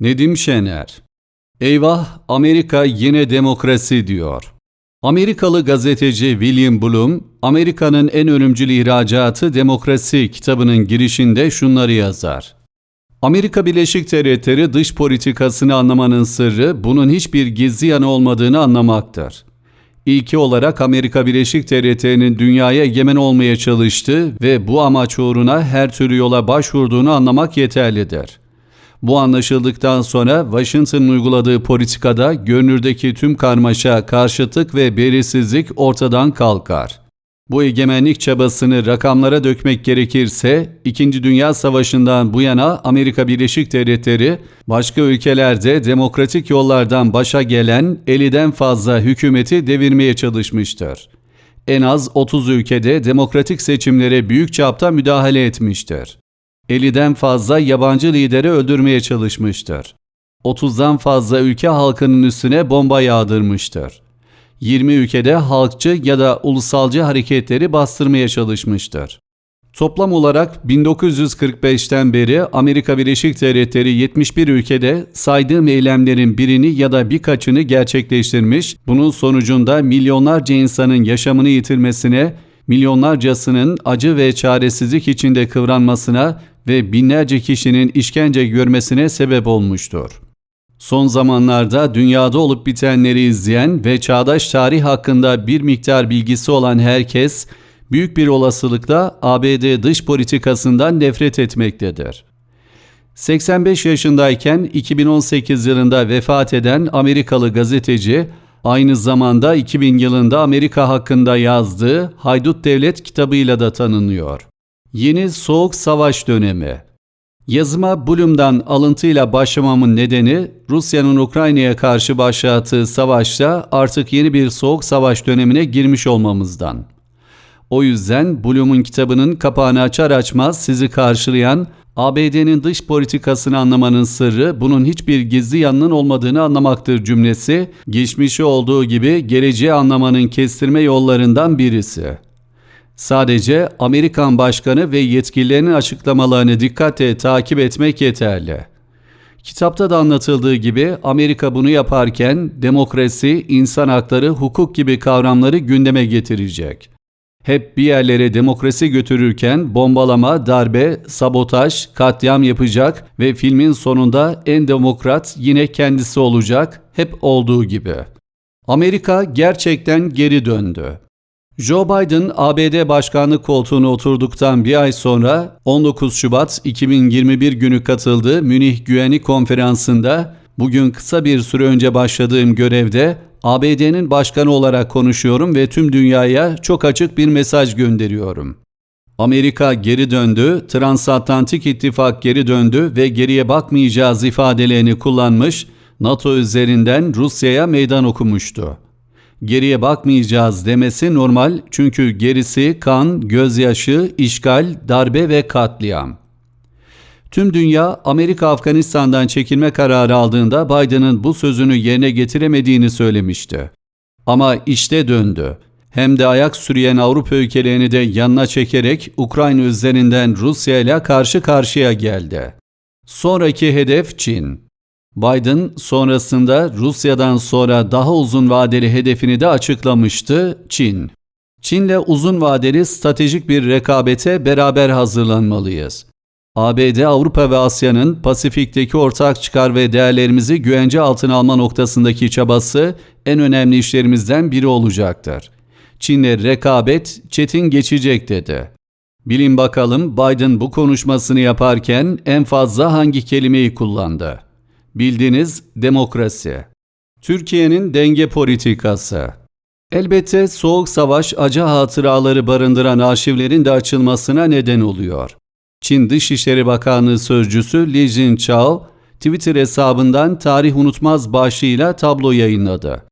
Nedim Şener Eyvah Amerika yine demokrasi diyor. Amerikalı gazeteci William Bloom, Amerika'nın en ölümcül ihracatı demokrasi kitabının girişinde şunları yazar. Amerika Birleşik Devletleri dış politikasını anlamanın sırrı bunun hiçbir gizli yanı olmadığını anlamaktır. İlki olarak Amerika Birleşik Devletleri'nin dünyaya egemen olmaya çalıştığı ve bu amaç uğruna her türlü yola başvurduğunu anlamak yeterlidir. Bu anlaşıldıktan sonra Washington'ın uyguladığı politikada görünürdeki tüm karmaşa, karşıtık ve belirsizlik ortadan kalkar. Bu egemenlik çabasını rakamlara dökmek gerekirse, İkinci Dünya Savaşı'ndan bu yana Amerika Birleşik Devletleri, başka ülkelerde demokratik yollardan başa gelen 50'den fazla hükümeti devirmeye çalışmıştır. En az 30 ülkede demokratik seçimlere büyük çapta müdahale etmiştir. 50'den fazla yabancı lideri öldürmeye çalışmıştır. 30'dan fazla ülke halkının üstüne bomba yağdırmıştır. 20 ülkede halkçı ya da ulusalcı hareketleri bastırmaya çalışmıştır. Toplam olarak 1945'ten beri Amerika Birleşik Devletleri 71 ülkede saydığım eylemlerin birini ya da birkaçını gerçekleştirmiş, bunun sonucunda milyonlarca insanın yaşamını yitirmesine, milyonlarcasının acı ve çaresizlik içinde kıvranmasına ve binlerce kişinin işkence görmesine sebep olmuştur. Son zamanlarda dünyada olup bitenleri izleyen ve çağdaş tarih hakkında bir miktar bilgisi olan herkes büyük bir olasılıkla ABD dış politikasından nefret etmektedir. 85 yaşındayken 2018 yılında vefat eden Amerikalı gazeteci aynı zamanda 2000 yılında Amerika hakkında yazdığı Haydut Devlet kitabıyla da tanınıyor. Yeni Soğuk Savaş dönemi Yazıma Bloom'dan alıntıyla başlamamın nedeni Rusya'nın Ukrayna'ya karşı başlattığı savaşta artık yeni bir soğuk savaş dönemine girmiş olmamızdan. O yüzden Bloom'un kitabının kapağını açar açmaz sizi karşılayan ABD'nin dış politikasını anlamanın sırrı bunun hiçbir gizli yanının olmadığını anlamaktır cümlesi, geçmişi olduğu gibi geleceği anlamanın kestirme yollarından birisi. Sadece Amerikan başkanı ve yetkililerinin açıklamalarını dikkatle takip etmek yeterli. Kitapta da anlatıldığı gibi Amerika bunu yaparken demokrasi, insan hakları, hukuk gibi kavramları gündeme getirecek. Hep bir yerlere demokrasi götürürken bombalama, darbe, sabotaj, katliam yapacak ve filmin sonunda en demokrat yine kendisi olacak, hep olduğu gibi. Amerika gerçekten geri döndü. Joe Biden ABD başkanlık koltuğuna oturduktan bir ay sonra 19 Şubat 2021 günü katıldığı Münih Güvenlik Konferansı'nda bugün kısa bir süre önce başladığım görevde ABD'nin başkanı olarak konuşuyorum ve tüm dünyaya çok açık bir mesaj gönderiyorum. Amerika geri döndü, Transatlantik İttifak geri döndü ve geriye bakmayacağız ifadelerini kullanmış, NATO üzerinden Rusya'ya meydan okumuştu geriye bakmayacağız demesi normal çünkü gerisi kan, gözyaşı, işgal, darbe ve katliam. Tüm dünya Amerika Afganistan'dan çekilme kararı aldığında Biden'ın bu sözünü yerine getiremediğini söylemişti. Ama işte döndü. Hem de ayak sürüyen Avrupa ülkelerini de yanına çekerek Ukrayna üzerinden Rusya ile karşı karşıya geldi. Sonraki hedef Çin. Biden sonrasında Rusya'dan sonra daha uzun vadeli hedefini de açıklamıştı Çin. Çin'le uzun vadeli stratejik bir rekabete beraber hazırlanmalıyız. ABD, Avrupa ve Asya'nın Pasifik'teki ortak çıkar ve değerlerimizi güvence altına alma noktasındaki çabası en önemli işlerimizden biri olacaktır. Çin'le rekabet çetin geçecek dedi. Bilin bakalım Biden bu konuşmasını yaparken en fazla hangi kelimeyi kullandı? Bildiğiniz demokrasi. Türkiye'nin denge politikası. Elbette Soğuk Savaş acı hatıraları barındıran arşivlerin de açılmasına neden oluyor. Çin Dışişleri Bakanlığı Sözcüsü Li Jintao, Twitter hesabından tarih unutmaz başlığıyla tablo yayınladı.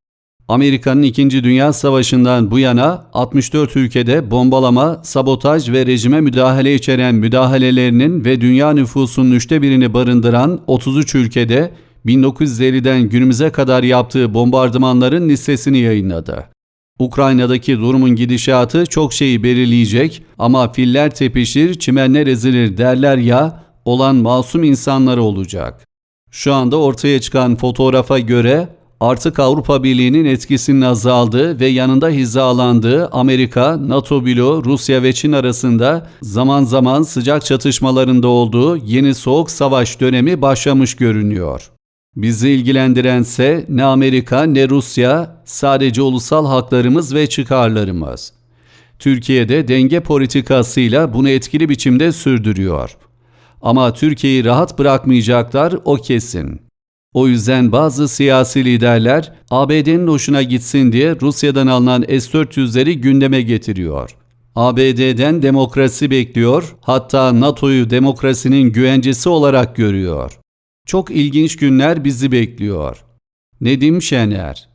Amerika'nın 2. Dünya Savaşı'ndan bu yana 64 ülkede bombalama, sabotaj ve rejime müdahale içeren müdahalelerinin ve dünya nüfusunun üçte birini barındıran 33 ülkede 1950'den günümüze kadar yaptığı bombardımanların listesini yayınladı. Ukrayna'daki durumun gidişatı çok şeyi belirleyecek ama filler tepişir, çimenler ezilir derler ya, olan masum insanları olacak. Şu anda ortaya çıkan fotoğrafa göre artık Avrupa Birliği'nin etkisinin azaldığı ve yanında hizalandığı Amerika, NATO bloğu, Rusya ve Çin arasında zaman zaman sıcak çatışmalarında olduğu yeni soğuk savaş dönemi başlamış görünüyor. Bizi ilgilendirense ne Amerika ne Rusya, sadece ulusal haklarımız ve çıkarlarımız. Türkiye'de denge politikasıyla bunu etkili biçimde sürdürüyor. Ama Türkiye'yi rahat bırakmayacaklar o kesin. O yüzden bazı siyasi liderler ABD'nin hoşuna gitsin diye Rusya'dan alınan S-400'leri gündeme getiriyor. ABD'den demokrasi bekliyor, hatta NATO'yu demokrasinin güvencesi olarak görüyor. Çok ilginç günler bizi bekliyor. Nedim Şener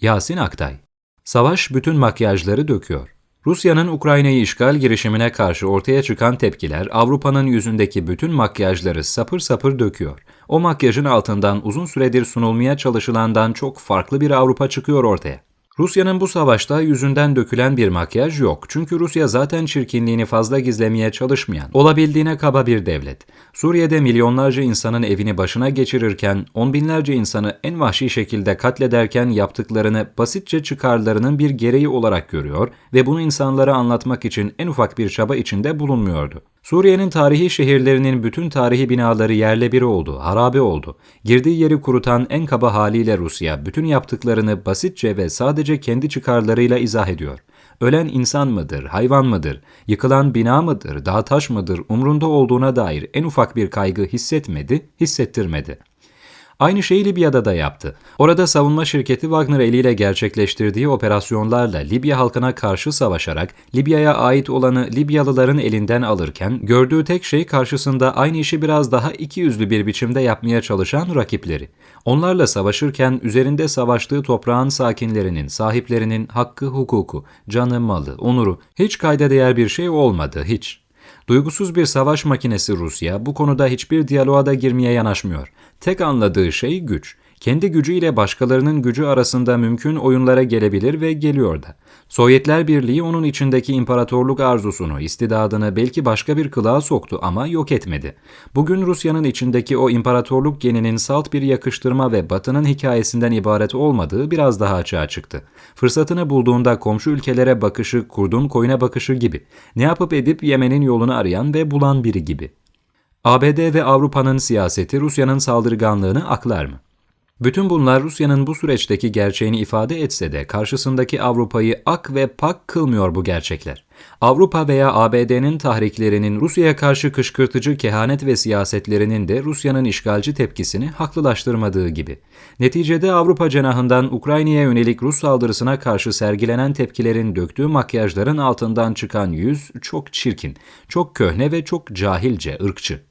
Yasin Aktay Savaş bütün makyajları döküyor. Rusya'nın Ukrayna'yı işgal girişimine karşı ortaya çıkan tepkiler Avrupa'nın yüzündeki bütün makyajları sapır sapır döküyor. O makyajın altından uzun süredir sunulmaya çalışılandan çok farklı bir Avrupa çıkıyor ortaya. Rusya'nın bu savaşta yüzünden dökülen bir makyaj yok. Çünkü Rusya zaten çirkinliğini fazla gizlemeye çalışmayan, olabildiğine kaba bir devlet. Suriye'de milyonlarca insanın evini başına geçirirken, on binlerce insanı en vahşi şekilde katlederken yaptıklarını basitçe çıkarlarının bir gereği olarak görüyor ve bunu insanlara anlatmak için en ufak bir çaba içinde bulunmuyordu. Suriye'nin tarihi şehirlerinin bütün tarihi binaları yerle bir oldu, harabe oldu. Girdiği yeri kurutan en kaba haliyle Rusya bütün yaptıklarını basitçe ve sadece kendi çıkarlarıyla izah ediyor. Ölen insan mıdır, hayvan mıdır, yıkılan bina mıdır, dağ taş mıdır umrunda olduğuna dair en ufak bir kaygı hissetmedi, hissettirmedi. Aynı şeyi Libya'da da yaptı. Orada savunma şirketi Wagner eliyle gerçekleştirdiği operasyonlarla Libya halkına karşı savaşarak Libya'ya ait olanı Libyalıların elinden alırken gördüğü tek şey karşısında aynı işi biraz daha ikiyüzlü bir biçimde yapmaya çalışan rakipleri. Onlarla savaşırken üzerinde savaştığı toprağın sakinlerinin, sahiplerinin hakkı, hukuku, canı, malı, onuru hiç kayda değer bir şey olmadı, hiç. Duygusuz bir savaş makinesi Rusya bu konuda hiçbir diyaloğa da girmeye yanaşmıyor. Tek anladığı şey güç. Kendi gücüyle başkalarının gücü arasında mümkün oyunlara gelebilir ve geliyor da. Sovyetler Birliği onun içindeki imparatorluk arzusunu, istidadını belki başka bir kılığa soktu ama yok etmedi. Bugün Rusya'nın içindeki o imparatorluk geninin salt bir yakıştırma ve batının hikayesinden ibaret olmadığı biraz daha açığa çıktı. Fırsatını bulduğunda komşu ülkelere bakışı, kurdun koyuna bakışı gibi. Ne yapıp edip Yemen'in yolunu arayan ve bulan biri gibi. ABD ve Avrupa'nın siyaseti Rusya'nın saldırganlığını aklar mı? Bütün bunlar Rusya'nın bu süreçteki gerçeğini ifade etse de karşısındaki Avrupa'yı ak ve pak kılmıyor bu gerçekler. Avrupa veya ABD'nin tahriklerinin Rusya'ya karşı kışkırtıcı kehanet ve siyasetlerinin de Rusya'nın işgalci tepkisini haklılaştırmadığı gibi. Neticede Avrupa cenahından Ukrayna'ya yönelik Rus saldırısına karşı sergilenen tepkilerin döktüğü makyajların altından çıkan yüz çok çirkin, çok köhne ve çok cahilce, ırkçı.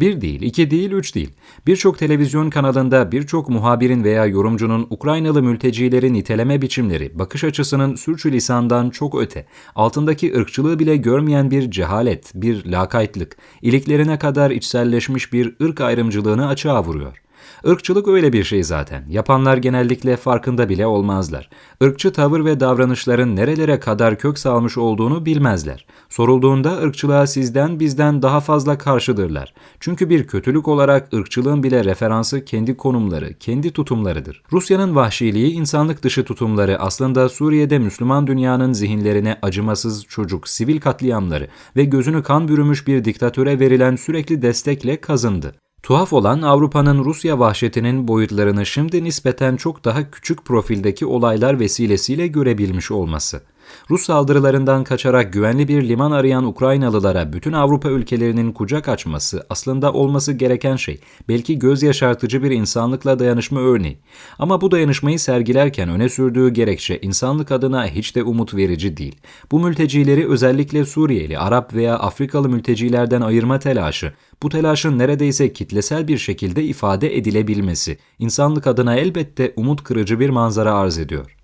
Bir değil, iki değil, üç değil. Birçok televizyon kanalında birçok muhabirin veya yorumcunun Ukraynalı mültecileri niteleme biçimleri, bakış açısının sürçülisandan çok öte, altındaki ırkçılığı bile görmeyen bir cehalet, bir lakaytlık, iliklerine kadar içselleşmiş bir ırk ayrımcılığını açığa vuruyor. Irkçılık öyle bir şey zaten. Yapanlar genellikle farkında bile olmazlar. Irkçı tavır ve davranışların nerelere kadar kök salmış olduğunu bilmezler. Sorulduğunda ırkçılığa sizden bizden daha fazla karşıdırlar. Çünkü bir kötülük olarak ırkçılığın bile referansı kendi konumları, kendi tutumlarıdır. Rusya'nın vahşiliği, insanlık dışı tutumları aslında Suriye'de Müslüman dünyanın zihinlerine acımasız çocuk, sivil katliamları ve gözünü kan bürümüş bir diktatöre verilen sürekli destekle kazındı. Tuhaf olan Avrupa'nın Rusya vahşetinin boyutlarını şimdi nispeten çok daha küçük profildeki olaylar vesilesiyle görebilmiş olması. Rus saldırılarından kaçarak güvenli bir liman arayan Ukraynalılara bütün Avrupa ülkelerinin kucak açması aslında olması gereken şey. Belki göz yaşartıcı bir insanlıkla dayanışma örneği. Ama bu dayanışmayı sergilerken öne sürdüğü gerekçe insanlık adına hiç de umut verici değil. Bu mültecileri özellikle Suriyeli, Arap veya Afrikalı mültecilerden ayırma telaşı, bu telaşın neredeyse kitlesel bir şekilde ifade edilebilmesi, insanlık adına elbette umut kırıcı bir manzara arz ediyor.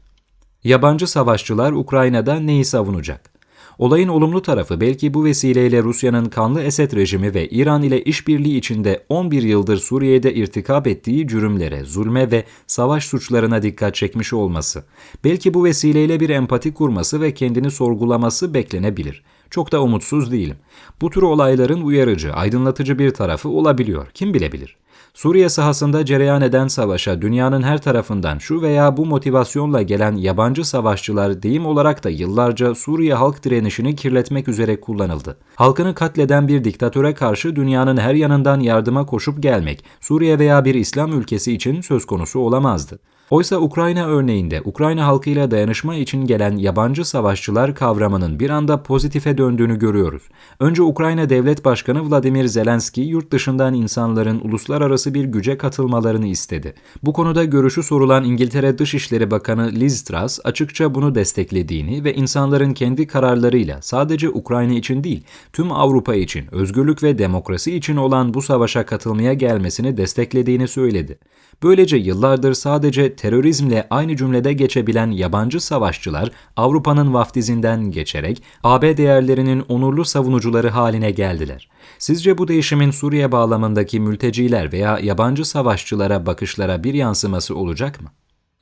Yabancı savaşçılar Ukrayna'da neyi savunacak? Olayın olumlu tarafı belki bu vesileyle Rusya'nın kanlı Esed rejimi ve İran ile işbirliği içinde 11 yıldır Suriye'de irtikap ettiği cürümlere, zulme ve savaş suçlarına dikkat çekmiş olması. Belki bu vesileyle bir empati kurması ve kendini sorgulaması beklenebilir. Çok da umutsuz değilim. Bu tür olayların uyarıcı, aydınlatıcı bir tarafı olabiliyor. Kim bilebilir? Suriye sahasında cereyan eden savaşa dünyanın her tarafından şu veya bu motivasyonla gelen yabancı savaşçılar deyim olarak da yıllarca Suriye halk direnişini kirletmek üzere kullanıldı. Halkını katleden bir diktatöre karşı dünyanın her yanından yardıma koşup gelmek Suriye veya bir İslam ülkesi için söz konusu olamazdı. Oysa Ukrayna örneğinde Ukrayna halkıyla dayanışma için gelen yabancı savaşçılar kavramının bir anda pozitife döndüğünü görüyoruz. Önce Ukrayna Devlet Başkanı Vladimir Zelenski yurt dışından insanların uluslararası bir güce katılmalarını istedi. Bu konuda görüşü sorulan İngiltere Dışişleri Bakanı Liz Truss açıkça bunu desteklediğini ve insanların kendi kararlarıyla sadece Ukrayna için değil, tüm Avrupa için, özgürlük ve demokrasi için olan bu savaşa katılmaya gelmesini desteklediğini söyledi. Böylece yıllardır sadece terörizmle aynı cümlede geçebilen yabancı savaşçılar Avrupa'nın vaftizinden geçerek AB değerlerinin onurlu savunucuları haline geldiler. Sizce bu değişimin Suriye bağlamındaki mülteciler veya yabancı savaşçılara bakışlara bir yansıması olacak mı?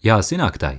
Yasin Aktay